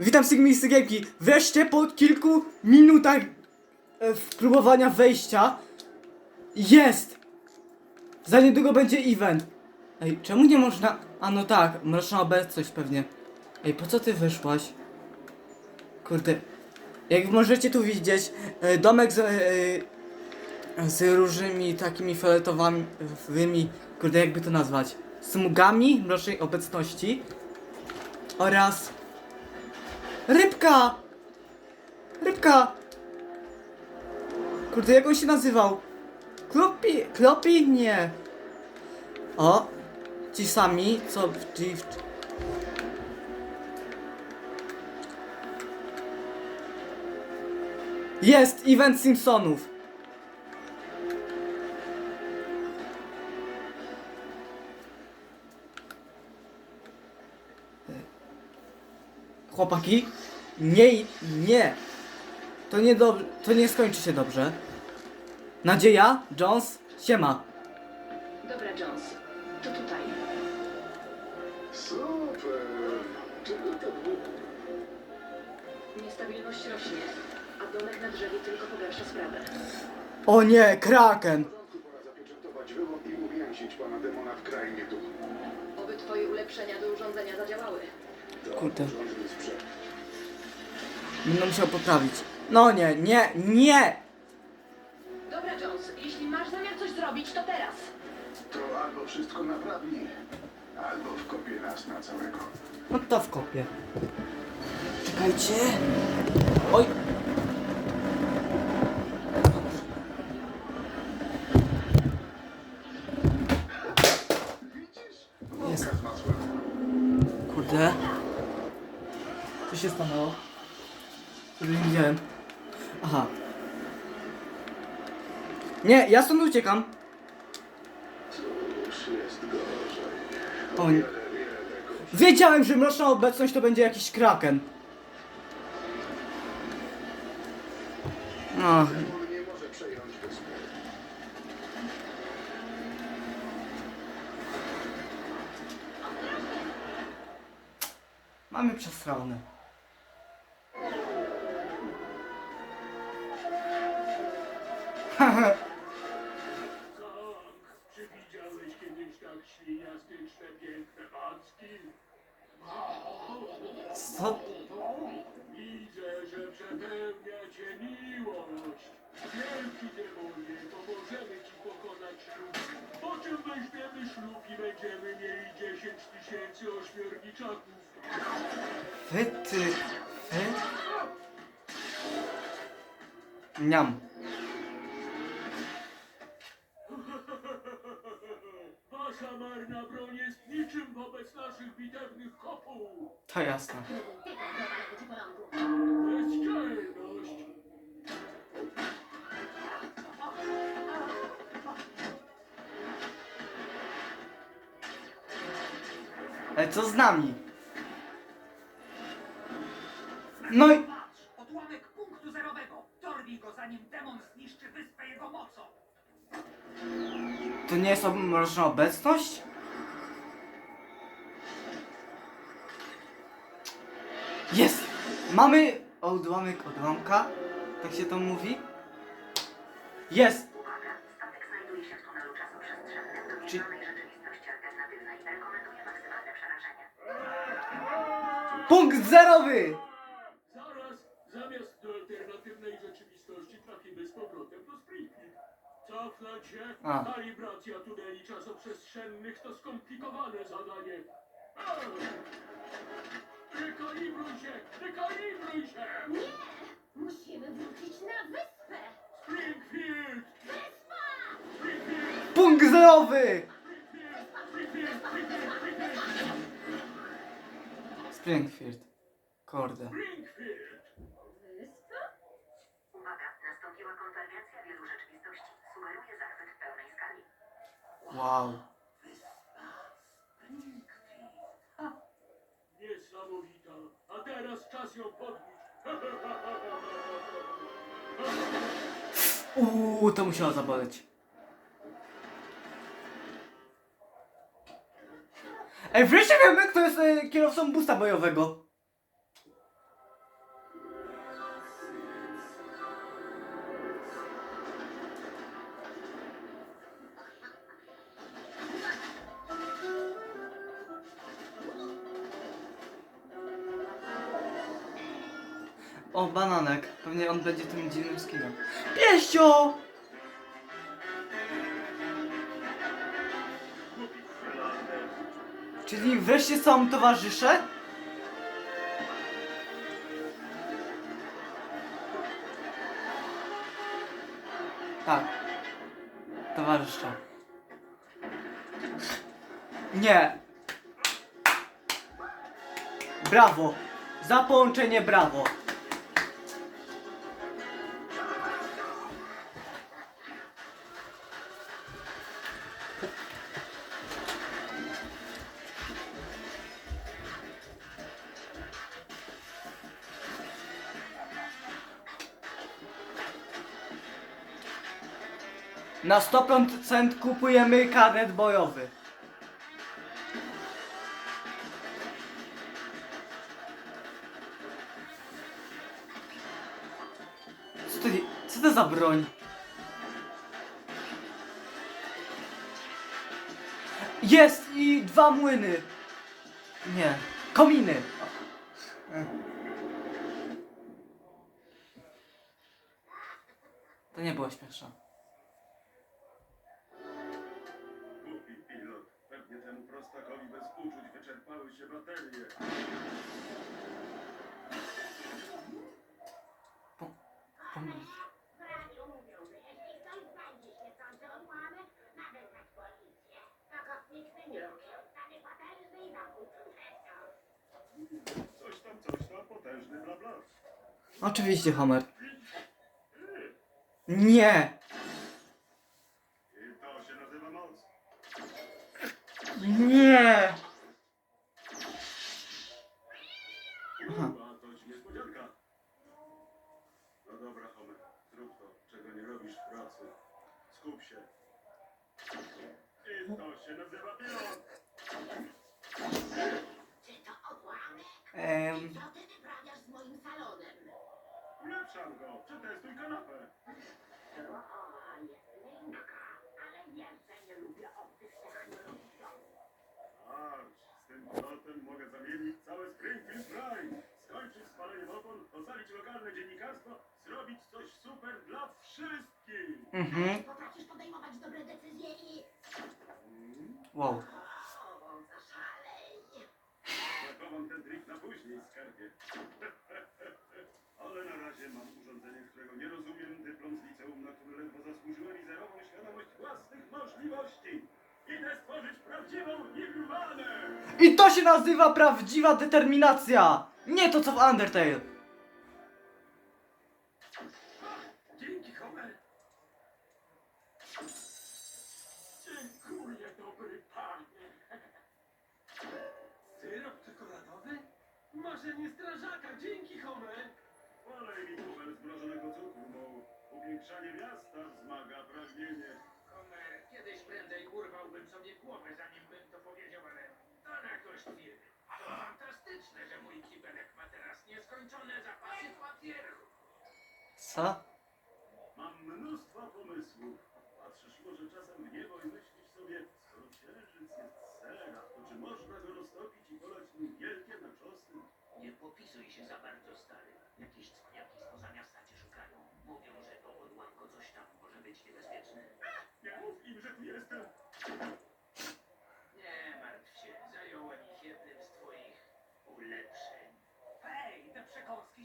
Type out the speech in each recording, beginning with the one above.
Witam Sigmy i Sygielki. Wreszcie po kilku minutach e, próbowania wejścia jest! Za niedługo będzie event. Ej, czemu nie można... A no tak, mroczna obecność pewnie. Ej, po co ty wyszłaś? Kurde. Jak możecie tu widzieć, e, domek z, e, e, z różnymi takimi fioletowymi, kurde jakby to nazwać, smugami mrocznej obecności oraz rybka! Rybka! Kurde, jak on się nazywał? Klopi? Klopi? Nie. O! Ci sami, co w Drift. Jest! Event Simpsonów! Chłopaki, nie, nie. To nie dobrze, to nie skończy się dobrze. Nadzieja, Jones, siema. Dobra, Jones. To tutaj. Super! Czego tak długo? Niestabilność rośnie, a domek na drzewie tylko pogarsza sprawę. O nie, Kraken. W porządku, pora zapieczętować i uwięzić pana demona w krainie. Oby twoje ulepszenia do urządzenia zadziałały. Kurde. Będę musiał poprawić. No nie, nie, nie! Dobra, Jones. Jeśli masz zamiar coś zrobić, to teraz. To albo wszystko naprawi, albo wkopie nas na całego. No to w kopie. Czekajcie. Oj. Widzisz? Jest. Kurde. Co się stanęło? Nie widziałem. Aha. Nie, ja stąd uciekam. O, nie. Wiedziałem, że mroczna obecność to będzie jakiś kraken. No, przejąć wyspy. mamy przesrane. Czy widziałeś kiedyś tak świniastyczne, piękne macki? Co? Widzę, że przepełnia cię miłość. Wielki demonie, pomożemy ci pokonać ślub. Po czym weźmiemy ślub i będziemy mieli 10 tysięcy ośmiorniczaków. Wy ty... Wy? Niam. Naszych bitewnych. To jasne. Bezczelność. Ale co z nami? No i... Patrz, odłamek punktu zerowego. Dorwij go, zanim demon zniszczy wyspę jego mocą. To nie jest ob- mroczna obecność? Jest! Mamy odłamek odłamka, tak się to mówi. Jest! Uwaga, statek znajduje się w tunelu czasoprzestrzennym do Czy-. Punkt zerowy! Zaraz, zamiast do alternatywnej rzeczywistości trafimy z powrotem do Springfield. Cofnąć się. A. Kalibracja tuneli czasoprzestrzennych to skomplikowane zadanie. Ech. Rekalibruj się! Rekalibruj się! Nie! Musimy wrócić na wyspę! Springfield! Wyspa! Springfield! Punkt zerowy! Springfield! Springfield! Springfield. Kurde. Springfield! Wyspa? Uwaga, nastąpiła konwergencja wielu rzeczywistości. Sugeruje zachwyt w pełnej skali. Wow. Niesamowita. A teraz czas ją podbić. Uuu, to musiało zaboleć. Ej, wreszcie wiemy, kto jest e, kierowcą busta bojowego. O, bananek. Pewnie on będzie tym dziwnym skinem. Pieścio! Czyli wreszcie są towarzysze? Tak. Towarzysze. Nie. Brawo. Za połączenie brawo. Na 100% kupujemy karet bojowy. Co to, co to za broń? Jest i dwa młyny. Nie, kominy. To nie było śmieszne. Zabójczy przestor. Coś tam, coś tam, potężny bla bla. Oczywiście, Homer. Nie! I to się nazywa moc. Nie! Aha. A to ci niespodzianka. No dobra, Homer, zrób to, czego nie robisz w pracy. Skup się. I to się nazywa pilot. Czy to odłamek? Em, Co ty wyprawiasz z moim salonem? Ulepszam go, przetestuj kanapę. O, jest miękka, ale wiem, że nie lubię obcych technologii. Marcz, z tym pilotem mogę zamienić całe Springfield Prime. Skończyć spaleniem opon, ocalić lokalne dziennikarstwo, zrobić coś super dla wszystkich. mhm. Ale na razie mam urządzenie, którego nie rozumiem, dyplom z liceum, na który ledwo zasłużyłem i zerową świadomość własnych możliwości. Idę stworzyć prawdziwą Nirvanę! I to się nazywa prawdziwa determinacja! Nie to co w Undertale. Dzięki, Homer! Marzenie strażaka, dzięki, Homer! Olej mi bubel zmrożonego cukru, bo upiększanie miasta wzmaga pragnienie. Homer, kiedyś prędzej urwałbym sobie głowę, zanim bym to powiedział, ale to na koszt firmy. To fantastyczne, że mój kibelek ma teraz nieskończone zapasy papieru. Co?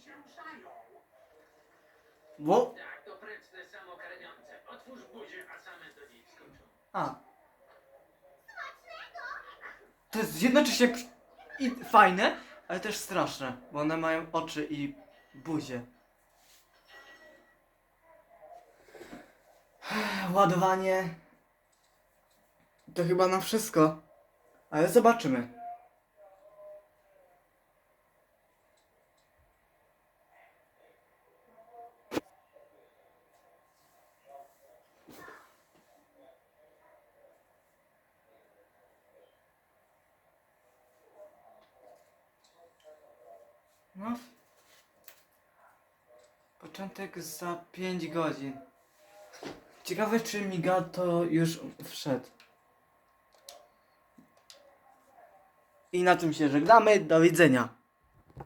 Się ruszają. Wo? Tak, to prędzne samokarmiące. Otwórz buzię, a same do niej skoczą. A. To jest jednocześnie pr- i fajne, ale też straszne, bo one mają oczy i buzię. Ładowanie. To chyba na wszystko. Ale zobaczymy. No. Początek za 5 godzin. Ciekawe czy Miga to już wszedł. I na tym się żegnamy. Do widzenia.